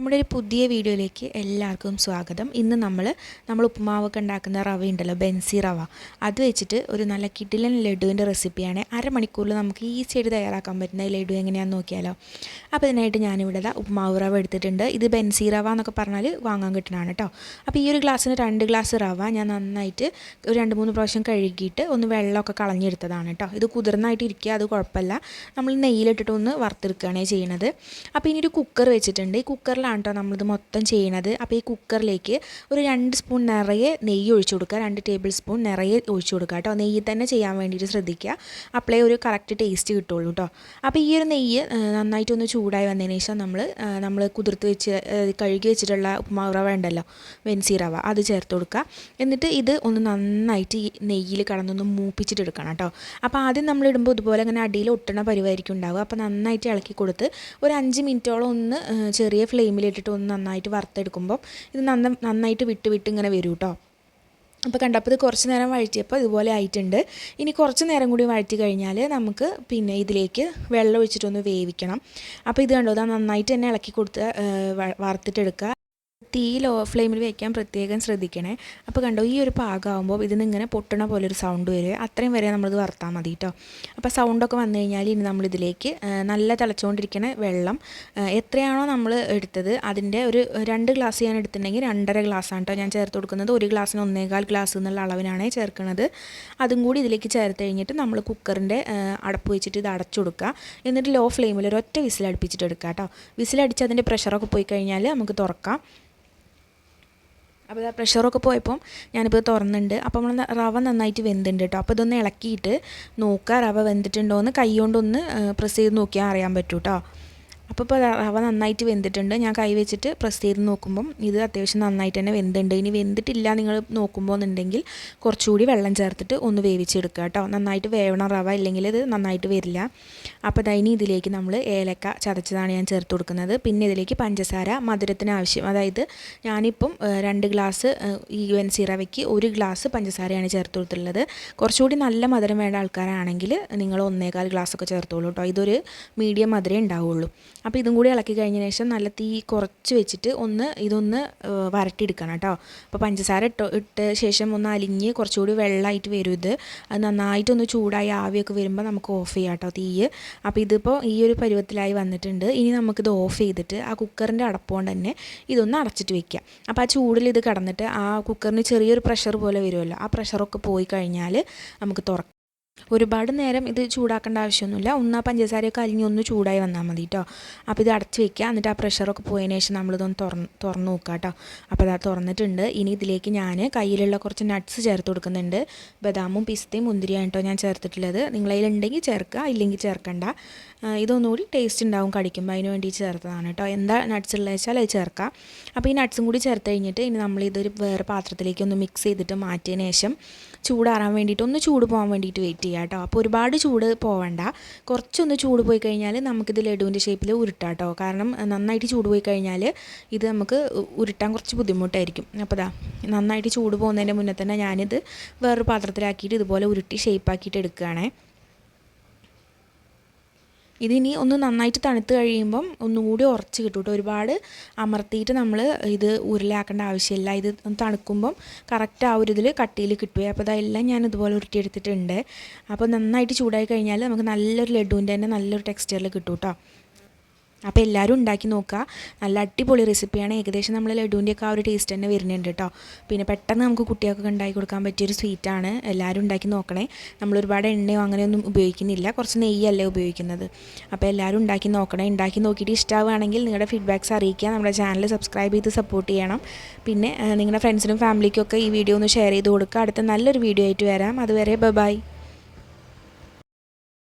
നമ്മുടെ ഒരു പുതിയ വീഡിയോയിലേക്ക് എല്ലാവർക്കും സ്വാഗതം. ഇന്ന് നമ്മൾ നമ്മൾ ഉപ്പുമാവൊക്കെ ഉണ്ടാക്കുന്ന റവ ഉണ്ടല്ലോ ബെൻസി റവ. അത് വെച്ചിട്ട് ഒരു നല്ല കിഡിലൻ ലഡുവിന്റെ റെസിപ്പിയാണ്. അരമണിക്കൂറിൽ നമുക്ക് ഈസി ആയിട്ട് തയ്യാറാക്കാൻ പറ്റുന്ന ലഡു എങ്ങനെയാണെന്ന് നോക്കിയാലോ. അപ്പോൾ ഇതിനായിട്ട് ഞാനിവിടെ ഉപ്പുമാവ് റവ എടുത്തിട്ടുണ്ട്. ഇത് ബെൻസി റവ എന്നൊക്കെ പറഞ്ഞാൽ വാങ്ങാൻ കിട്ടണതാണ് കേട്ടോ അപ്പോൾ ഈ ഒരു ഗ്ലാസ്സിന് രണ്ട് ഗ്ലാസ് റവ ഞാൻ നന്നായിട്ട് ഒരു രണ്ട് മൂന്ന് പ്രാവശ്യം കഴുകിയിട്ട് ഒന്ന് വെള്ളമൊക്കെ കളഞ്ഞെടുത്തതാണ് കേട്ടോ ഇത് കുതിർന്നായിട്ട് ഇരിക്കുക അത് കുഴപ്പമില്ല. നമ്മൾ നെയ്യിലിട്ടിട്ട് ഒന്ന് വറുത്തെടുക്കുകയാണ് ചെയ്യുന്നത് അപ്പോൾ ഇനി ഒരു കുക്കർ വെച്ചിട്ടുണ്ട്. ഈ കുക്കറിൽ കുക്കറിലാണ് കേട്ടോ നമ്മളിത് മൊത്തം ചെയ്യണത്. അപ്പോൾ ഈ കുക്കറിലേക്ക് ഒരു രണ്ട് സ്പൂൺ നിറയെ നെയ്യ് ഒഴിച്ചു കൊടുക്കുക. രണ്ട് ടേബിൾ സ്പൂൺ നിറയെ ഒഴിച്ചു കൊടുക്കുക കേട്ടോ നെയ്യ് തന്നെ ചെയ്യാൻ വേണ്ടിയിട്ട് ശ്രദ്ധിക്കുക. അപ്പോഴേ ഒരു കറക്റ്റ് ടേസ്റ്റ് കിട്ടുള്ളൂ കേട്ടോ അപ്പോൾ ഈ ഒരു നെയ്യ് നന്നായിട്ടൊന്ന് ചൂടായി വന്നതിന് ശേഷം നമ്മൾ നമ്മൾ കുതിർത്ത് വെച്ച് കഴുകി വെച്ചിട്ടുള്ള ഉപ്പുമാവ് റവ ഉണ്ടല്ലോ വെൻസി റവ അത് ചേർത്ത് കൊടുക്കുക. എന്നിട്ട് ഇത് ഒന്ന് നന്നായിട്ട് ഈ നെയ്യിൽ കടന്നൊന്ന് മൂപ്പിച്ചിട്ട് എടുക്കണം കേട്ടോ അപ്പോൾ ആദ്യം നമ്മൾ ഇടുമ്പോൾ ഇതുപോലെ ഇങ്ങനെ അടിയിൽ ഒട്ടണ പരിവായിരിക്കും ഉണ്ടാവുക. അപ്പോൾ നന്നായിട്ട് ഇളക്കി കൊടുത്ത് ഒരു അഞ്ച് മിനിറ്റോളം ഒന്ന് ചെറിയ ഫ്ലെയിം ഫ്ലെയിമിലിട്ടിട്ട് ഒന്ന് നന്നായിട്ട് വറുത്തെടുക്കുമ്പോൾ ഇത് നന്ന നന്നായിട്ട് വിട്ട് വിട്ട് ഇങ്ങനെ വരും കേട്ടോ അപ്പോൾ കണ്ടപ്പോൾ ഇത് കുറച്ച് നേരം വഴറ്റിയപ്പോൾ ഇതുപോലെ ആയിട്ടുണ്ട്. ഇനി കുറച്ച് നേരം കൂടി വഴറ്റി കഴിഞ്ഞാൽ നമുക്ക് പിന്നെ ഇതിലേക്ക് വെള്ളം ഒഴിച്ചിട്ടൊന്ന് വേവിക്കണം. അപ്പോൾ ഇത് കണ്ടോ ഇതാ നന്നായിട്ട് തന്നെ ഇളക്കി കൊടുത്ത് വറുത്തിട്ടെടുക്കുക തീ ലോ ഫ്ലെയിമിൽ വയ്ക്കാൻ പ്രത്യേകം ശ്രദ്ധിക്കണേ. അപ്പോൾ കണ്ടോ ഈ ഒരു പാകമാകുമ്പോൾ ഇതിന് ഇങ്ങനെ പൊട്ടണ പോലെ ഒരു സൗണ്ട് വരും. അത്രയും വരെ നമ്മളിത് വറുത്താൽ മതി കേട്ടോ അപ്പോൾ സൗണ്ടൊക്കെ വന്നു കഴിഞ്ഞാൽ ഇനി നമ്മളിതിലേക്ക് നല്ല തിളച്ചുകൊണ്ടിരിക്കണ വെള്ളം എത്രയാണോ നമ്മൾ എടുത്തത് അതിന്റെ ഒരു രണ്ട് ഗ്ലാസ് ഞാൻ എടുത്തിട്ടുണ്ടെങ്കിൽ രണ്ടര ഗ്ലാസ്സാണ് കേട്ടോ ഞാൻ ചേർത്ത് കൊടുക്കുന്നത് ഒരു ഗ്ലാസ്സിന് ഒന്നേകാൽ ഗ്ലാസ് എന്നുള്ള അളവിനാണ് ചേർക്കുന്നത് അതും കൂടി ഇതിലേക്ക് ചേർത്ത് കഴിഞ്ഞിട്ട് നമ്മൾ കുക്കറിന്റെ അടപ്പ് വെച്ചിട്ട് ഇത് അടച്ചു കൊടുക്കുക. എന്നിട്ട് ലോ ഫ്ലെയിമിൽ ഒരൊറ്റ വിസിലടുപ്പിച്ചിട്ട് എടുക്കുക കേട്ടോ വിസിലടിച്ച് അതിന്റെ പ്രഷറൊക്കെ പോയി കഴിഞ്ഞാൽ നമുക്ക് തുറക്കാം. അപ്പോൾ ആ പ്രഷറൊക്കെ പോയപ്പം ഞാനിപ്പോൾ തുറന്നുണ്ട് അപ്പോൾ നമ്മൾ റവ നന്നായിട്ട് വെന്തുണ്ട് കേട്ടോ. അപ്പോൾ ഇതൊന്ന് ഇളക്കിയിട്ട് നോക്കുക റവ വെന്തിട്ടുണ്ടോ എന്ന് കൈ കൊണ്ടൊന്ന് പ്രസ് ചെയ്ത് നോക്കിയാൽ അറിയാൻ പറ്റൂ കേട്ടോ. അപ്പോൾ ഇപ്പോൾ റവ നന്നായിട്ട് വെന്തിട്ടുണ്ട്. ഞാൻ കൈ വെച്ചിട്ട് പ്രസ് ചെയ്ത് നോക്കുമ്പം ഇത് അത്യാവശ്യം നന്നായിട്ട് തന്നെ വെന്തുണ്ട്. ഇനി വെന്തിട്ടില്ല നിങ്ങൾ നോക്കുമ്പോൾ എന്നുണ്ടെങ്കിൽ കുറച്ചുകൂടി വെള്ളം ചേർത്തിട്ട് ഒന്ന് വേവിച്ചെടുക്കുക കേട്ടോ. നന്നായിട്ട് വേവണം റവ ഇല്ലെങ്കിൽ ഇത് നന്നായിട്ട് വരില്ല. അപ്പോൾ ഇനി ഇതിലേക്ക് നമ്മൾ ഏലക്ക ചതച്ചതാണ് ഞാൻ ചേർത്ത് കൊടുക്കുന്നത്. പിന്നെ ഇതിലേക്ക് പഞ്ചസാര മധുരത്തിന് ആവശ്യം. അതായത് ഞാനിപ്പം രണ്ട് ഗ്ലാസ് ഈ വൻ സിറവയ്ക്ക് ഒരു ഗ്ലാസ് പഞ്ചസാരയാണ് ചേർത്ത് കൊടുത്തിട്ടുള്ളത്. കുറച്ചുകൂടി നല്ല മധുരം വേണ്ട ആൾക്കാരാണെങ്കിൽ നിങ്ങൾ ഒന്നേകാൽ ഗ്ലാസ്സൊക്കെ ചേർത്തോളൂ കേട്ടോ. ഇതൊരു മീഡിയം മധുരമേ ഉണ്ടാവുള്ളൂ. അപ്പോൾ ഇതും കൂടി ഇളക്കി കഴിഞ്ഞ ശേഷം നല്ല തീ കുറച്ച് വെച്ചിട്ട് ഒന്ന് ഇതൊന്ന് വരട്ടിയെടുക്കണം കേട്ടോ. അപ്പോൾ പഞ്ചസാര ഇട്ട് ഇട്ട ശേഷം ഒന്ന് അലിഞ്ഞ് കുറച്ചുകൂടി വെള്ളമായിട്ട് വരും ഇത്. അത് നന്നായിട്ടൊന്ന് ചൂടായി ആവിയൊക്കെ വരുമ്പോൾ നമുക്ക് ഓഫ് ചെയ്യാം കേട്ടോ തീ. അപ്പോൾ ഇതിപ്പോൾ ഈ ഒരു പരുവത്തിലായി വന്നിട്ടുണ്ട്. ഇനി നമുക്കിത് ഓഫ് ചെയ്തിട്ട് ആ കുക്കറിന്റെ അടപ്പുകൊണ്ട് തന്നെ ഇതൊന്ന് അടച്ചിട്ട് വെക്കുക അപ്പോൾ ആ ചൂടിൽ ഇത് കടന്നിട്ട് ആ കുക്കറിന് ചെറിയൊരു പ്രഷർ പോലെ വരുമല്ലോ. ആ പ്രഷറൊക്കെ പോയി കഴിഞ്ഞാൽ നമുക്ക് തുറക്കാം. ഒരുപാട് നേരം ഇത് ചൂടാക്കേണ്ട ആവശ്യമൊന്നുമില്ല. ഒന്ന് ആ പഞ്ചസാരയൊക്കെ അലിഞ്ഞ് ഒന്ന് ചൂടായി വന്നാൽ മതി കേട്ടോ അപ്പോൾ ഇത് അടച്ച് വെക്കുക. എന്നിട്ട് ആ പ്രഷറൊക്കെ പോയതിന് ശേഷം നമ്മളിതൊന്ന് തുറന്ന് തുറന്ന് നോക്കുക കേട്ടോ അപ്പോൾ അത് തുറന്നിട്ടുണ്ട്. ഇനി ഇതിലേക്ക് ഞാൻ കയ്യിലുള്ള കുറച്ച് നട്ട്സ് ചേർത്ത് കൊടുക്കുന്നുണ്ട്. ബദാമും പിസ്തയും മുന്തിരിയാണ് കേട്ടോ ഞാൻ ചേർത്തിട്ടുള്ളത്. നിങ്ങളതിലുണ്ടെങ്കിൽ ചേർക്കുക. ഇല്ലെങ്കിൽ ചേർക്കണ്ട. ഇതൊന്നുകൂടി ടേസ്റ്റ് ഉണ്ടാവും കടിക്കുമ്പോൾ. അതിന് വേണ്ടി ചേർത്തതാണ് കേട്ടോ എന്താ നട്ട്സ് ഉള്ളത് വെച്ചാൽ അത് ചേർക്കാം അപ്പോൾ ഈ നട്ട്സും കൂടി ചേർത്ത് കഴിഞ്ഞിട്ട് ഇനി നമ്മളിതൊരു വേറെ പാത്രത്തിലേക്ക് ഒന്ന് മിക്സ് ചെയ്തിട്ട് മാറ്റിയതിന് ശേഷം ചൂടാറാൻ വേണ്ടിയിട്ട് ഒന്ന് ചൂട് പോകാൻ വേണ്ടിയിട്ട് വെയിറ്റ് ചെയ്യുക കേട്ടോ അപ്പോൾ ഒരുപാട് ചൂട് പോവണ്ട. കുറച്ചൊന്ന് ചൂട് പോയി കഴിഞ്ഞാൽ നമുക്കിത് ലഡുവിന്റെ ഷേപ്പിൽ ഉരുട്ടാം കേട്ടോ കാരണം നന്നായിട്ട് ചൂട് പോയി കഴിഞ്ഞാൽ ഇത് നമുക്ക് ഉരുട്ടാൻ കുറച്ച് ബുദ്ധിമുട്ടായിരിക്കും. അപ്പോൾ ദാ നന്നായിട്ട് ചൂട് പോകുന്നതിന്റെ മുന്നേ തന്നെ ഞാനിത് വേറൊരു പാത്രത്തിലാക്കിയിട്ട് ഇതുപോലെ ഉരുട്ടി ഷേപ്പാക്കിയിട്ട് എടുക്കുകയാണേ. ഇതിനി ഒന്ന് നന്നായിട്ട് തണുത്ത് കഴിയുമ്പം ഒന്നുകൂടി ഉറച്ച് കിട്ടും കേട്ടോ ഒരുപാട് അമർത്തിയിട്ട് നമ്മൾ ഇത് ഉരുളാക്കേണ്ട ആവശ്യമില്ല. ഇത് തണുക്കുമ്പം കറക്റ്റ് ആ ഒരു ഇതിൽ കട്ടിയിൽ കിട്ടുക അപ്പോൾ അതെല്ലാം ഞാൻ ഇതുപോലെ ഉരുട്ടിയെടുത്തിട്ടുണ്ട്. അപ്പോൾ നന്നായിട്ട് ചൂടായി കഴിഞ്ഞാൽ നമുക്ക് നല്ലൊരു ലഡുവിന്റെ തന്നെ നല്ലൊരു ടെക്സ്ചറിൽ കിട്ടും കേട്ടോ അപ്പോൾ എല്ലാവരും ഉണ്ടാക്കി നോക്കുക. നല്ല അടിപൊളി റെസിപ്പിയാണ് ഏകദേശം നമ്മൾ ലഡുവിന്റെയൊക്കെ ആ ഒരു ടേസ്റ്റ് തന്നെ വരുന്നുണ്ട് കേട്ടോ പിന്നെ പെട്ടെന്ന് നമുക്ക് കുട്ടികൾക്ക് ഉണ്ടാക്കി കൊടുക്കാൻ പറ്റിയൊരു സ്വീറ്റാണ് എല്ലാവരും ഉണ്ടാക്കി നോക്കണേ. നമ്മൾ ഒരുപാട് എണ്ണയോ അങ്ങനെയൊന്നും ഉപയോഗിക്കുന്നില്ല. കുറച്ച് നെയ്യല്ലേ ഉപയോഗിക്കുന്നത്. അപ്പോൾ എല്ലാവരും ഉണ്ടാക്കി നോക്കണേ. ഉണ്ടാക്കി നോക്കിയിട്ട് ഇഷ്ടമാവുകയാണെങ്കിൽ നിങ്ങളുടെ ഫീഡ്ബാക്ക്സ് അറിയിക്കുക. നമ്മുടെ ചാനൽ സബ്സ്ക്രൈബ് ചെയ്ത് സപ്പോർട്ട് ചെയ്യണം. പിന്നെ നിങ്ങളുടെ ഫ്രണ്ട്സിനും ഫാമിലിക്കും ഒക്കെ ഈ വീഡിയോ ഒന്ന് ഷെയർ ചെയ്ത് കൊടുക്കുക. അടുത്ത നല്ലൊരു വീഡിയോ ആയിട്ട് വരാം. അതുവരെ ബൈ